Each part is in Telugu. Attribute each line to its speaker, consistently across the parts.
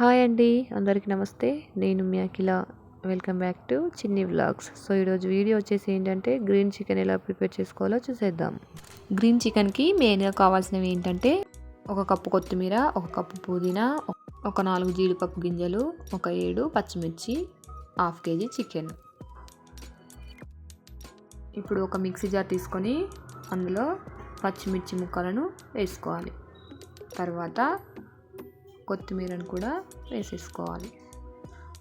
Speaker 1: హాయ్ అండి అందరికీ నమస్తే. నేను మీ Akhila. Welcome back to Chinni vlogs. So ఈరోజు వీడియో వచ్చేసి ఏంటంటే గ్రీన్ చికెన్ ఎలా ప్రిపేర్ చేసుకోవాలో చూసేద్దాం. గ్రీన్ చికెన్కి మెయిన్గా కావాల్సినవి ఏంటంటే ఒక కప్పు కొత్తిమీర ఒక కప్పు పుదీనా ఒక నాలుగు జీడిపప్పు గింజలు ఒక ఏడు పచ్చిమిర్చి హాఫ్ కేజీ చికెన్. ఇప్పుడు ఒక మిక్సీ జార్ తీసుకొని అందులో పచ్చిమిర్చి ముక్కలను వేసుకోవాలి. తర్వాత కొత్తిమీరను కూడా వేసేసుకోవాలి.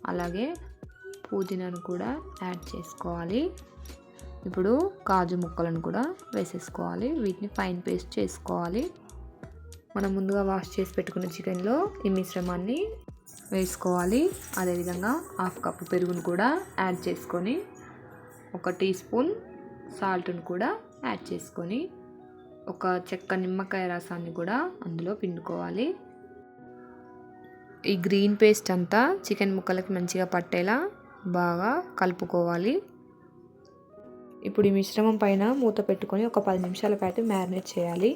Speaker 1: అలాగే పుదీనాను కూడా యాడ్ చేసుకోవాలి. ఇప్పుడు కాజు ముక్కలను కూడా వేసేసుకోవాలి. వీటిని ఫైన్ పేస్ట్ చేసుకోవాలి. మనం ముందుగా వాష్ చేసి పెట్టుకున్న చికెన్లో ఈ మిశ్రమాన్ని వేసుకోవాలి. అదేవిధంగా హాఫ్ కప్పు పెరుగును కూడా యాడ్ చేసుకొని ఒక టీ స్పూన్ సాల్ట్ను కూడా యాడ్ చేసుకొని ఒక చెక్క నిమ్మకాయ రసాన్ని కూడా అందులో పిండుకోవాలి. ఈ గ్రీన్ పేస్ట్ అంతా చికెన్ ముక్కలకి మంచిగా పట్టేలా బాగా కలుపుకోవాలి. ఇప్పుడు ఈ మిశ్రమం పైన మూత పెట్టుకొని ఒక పది నిమిషాల పాటు మ్యారినేట్ చేయాలి.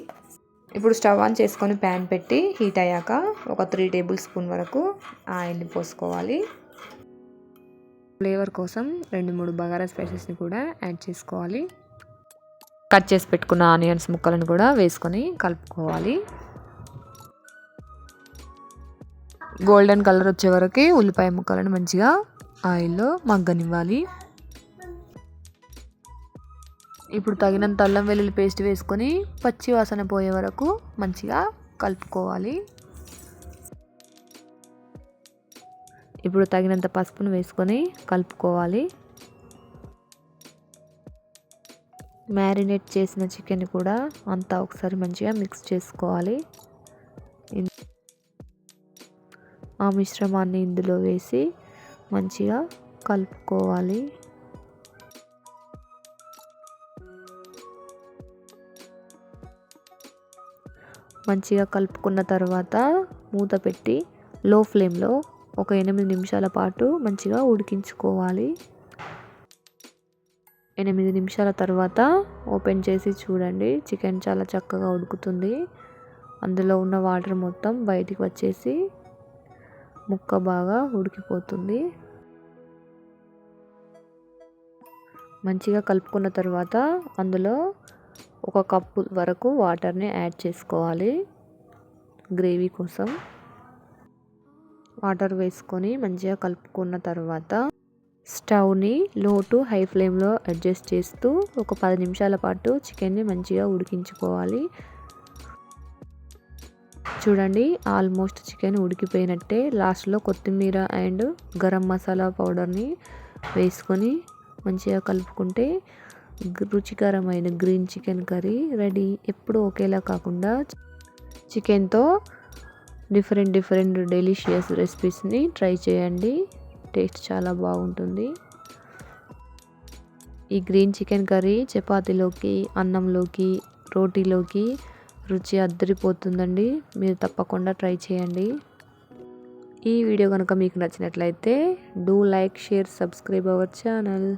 Speaker 1: ఇప్పుడు స్టవ్ ఆన్ చేసుకొని ప్యాన్ పెట్టి హీట్ అయ్యాక ఒక త్రీ టేబుల్ స్పూన్ వరకు ఆయిల్ని పోసుకోవాలి. ఫ్లేవర్ కోసం రెండు మూడు బగారా స్పైసెస్ని కూడా యాడ్ చేసుకోవాలి. కట్ చేసి పెట్టుకున్న ఆనియన్స్ ముక్కలను కూడా వేసుకొని కలుపుకోవాలి. గోల్డెన్ కలర్ వచ్చే వరకు ఉల్లిపాయ ముక్కలను మంచిగా ఆయిల్లో మగ్గనివ్వాలి. ఇప్పుడు తగినంత అల్లం వెల్లుల్లి పేస్ట్ వేసుకొని పచ్చి వాసన పోయే వరకు మంచిగా కలుపుకోవాలి. ఇప్పుడు తగినంత పసుపును వేసుకొని కలుపుకోవాలి. మ్యారినేట్ చేసిన చికెన్ కూడా అంతా ఒకసారి మంచిగా మిక్స్ చేసుకోవాలి. ఆ మిశ్రమాన్ని ఇందులో వేసి మంచిగా కలుపుకోవాలి. మంచిగా కలుపుకున్న తర్వాత మూత పెట్టి లో ఫ్లేమ్లో ఒక ఎనిమిది నిమిషాల పాటు మంచిగా ఉడికించుకోవాలి. ఎనిమిది నిమిషాల తర్వాత ఓపెన్ చేసి చూడండి. చికెన్ చాలా చక్కగా ఉడుకుతుంది. అందులో ఉన్న వాటర్ మొత్తం బయటికి వచ్చేసి ముక్క బాగా ఉడికిపోతుంది. మంచిగా కలుపుకున్న తర్వాత అందులో ఒక కప్పు వరకు వాటర్ని యాడ్ చేసుకోవాలి గ్రేవీ కోసం. వాటర్ వేసుకొని మంచిగా కలుపుకున్న తర్వాత స్టవ్ని లో టు హై ఫ్లేమ్లో అడ్జస్ట్ చేస్తూ ఒక పది నిమిషాల పాటు చికెన్ని మంచిగా ఉడికించుకోవాలి. చూడండి ఆల్మోస్ట్ చికెన్ ఉడికిపోయినట్టే. లాస్ట్లో కొత్తిమీర అండ్ గరం మసాలా పౌడర్ని వేసుకొని మంచిగా కలుపుకుంటే రుచికరమైన గ్రీన్ చికెన్ కర్రీ రెడీ. ఎప్పుడు ఒకేలా కాకుండా చికెన్తో డిఫరెంట్ డిఫరెంట్ డెలిషియస్ రెసిపీస్ని ట్రై చేయండి. టేస్ట్ చాలా బాగుంటుంది. ఈ గ్రీన్ చికెన్ కర్రీ చపాతీలోకి అన్నంలోకి రోటీలోకి రుచి అద్దరిపోతుందండి. మీరు తప్పకుండా ట్రై చేయండి. ఈ వీడియో కనుక మీకు నచ్చినట్లయితే do like share subscribe our channel.